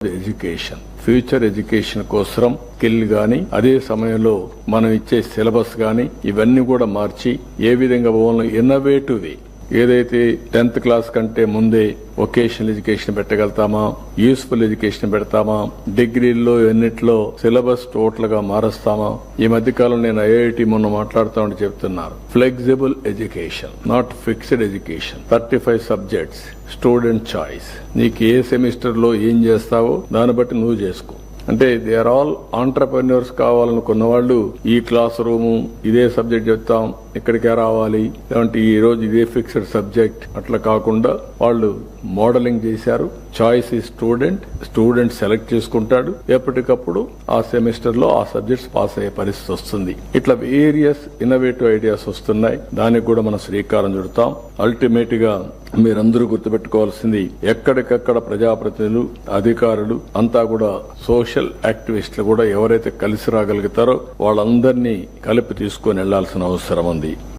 Education future education కోసం skill గాని అదే సమయంలో మనం ఇచ్చే సిలబస్ గాని ఇవన్నీ కూడా మార్చి ఏ విధంగా ఇన్నోవేటివ్ ఏదైతే టెన్త్ క్లాస్ కంటే ముందే వొకేషనల్ ఎడ్యుకేషన్ పెట్టగలుగుతామా యూస్ఫుల్ ఎడ్యుకేషన్ పెడతామా డిగ్రీల్లో ఎన్నిట్లో సిలబస్ టోటల్గా మారుస్తామా? ఈ మధ్య కాలం నేను ఐఐటి మొన్న మాట్లాడుతా ఉంటే చెప్తున్నారు. Flexible education not fixed education. Thirty five subjects student choice. నీకు ఏ సెమిస్టర్లో ఏం చేస్తావో దాన్ని బట్టి నువ్వు చేసుకో. అంటే దే ఆర్ ఆల్ ఆంటర్ప్రెన్యూర్స్ కావాలనుకున్న వాళ్ళు ఈ క్లాస్ రూము ఇదే సబ్జెక్ట్ చెప్తాం ఇక్కడికే రావాలి లేదంటే ఈ రోజు ఇదే ఫిక్స్డ్ సబ్జెక్ట్ అట్లా కాకుండా వాళ్ళు మోడలింగ్ చేశారు. చాయిస్ ఈ స్టూడెంట్ స్టూడెంట్ సెలెక్ట్ చేసుకుంటాడు. ఎప్పటికప్పుడు ఆ సెమిస్టర్లో ఆ సబ్జెక్ట్స్ పాస్ అయ్యే పరిస్థితి వస్తుంది. ఇట్లా వేరియస్ ఇన్నోవేటివ్ ఐడియాస్ వస్తున్నాయి. దానికి కూడా మనం శ్రీకారం చుడతాం. అల్టిమేట్గా మీరందరూ గుర్తుపెట్టుకోవాల్సింది ఎక్కడికక్కడ ప్రజాప్రతినిధులు అధికారులు అంతా కూడా సోషల్ యాక్టివిస్టులు కూడా ఎవరైతే కలిసి రాగలుగుతారో వాళ్ళందరినీ కలిపి తీసుకొని వెళ్ళాల్సిన అవసరం ఉంది.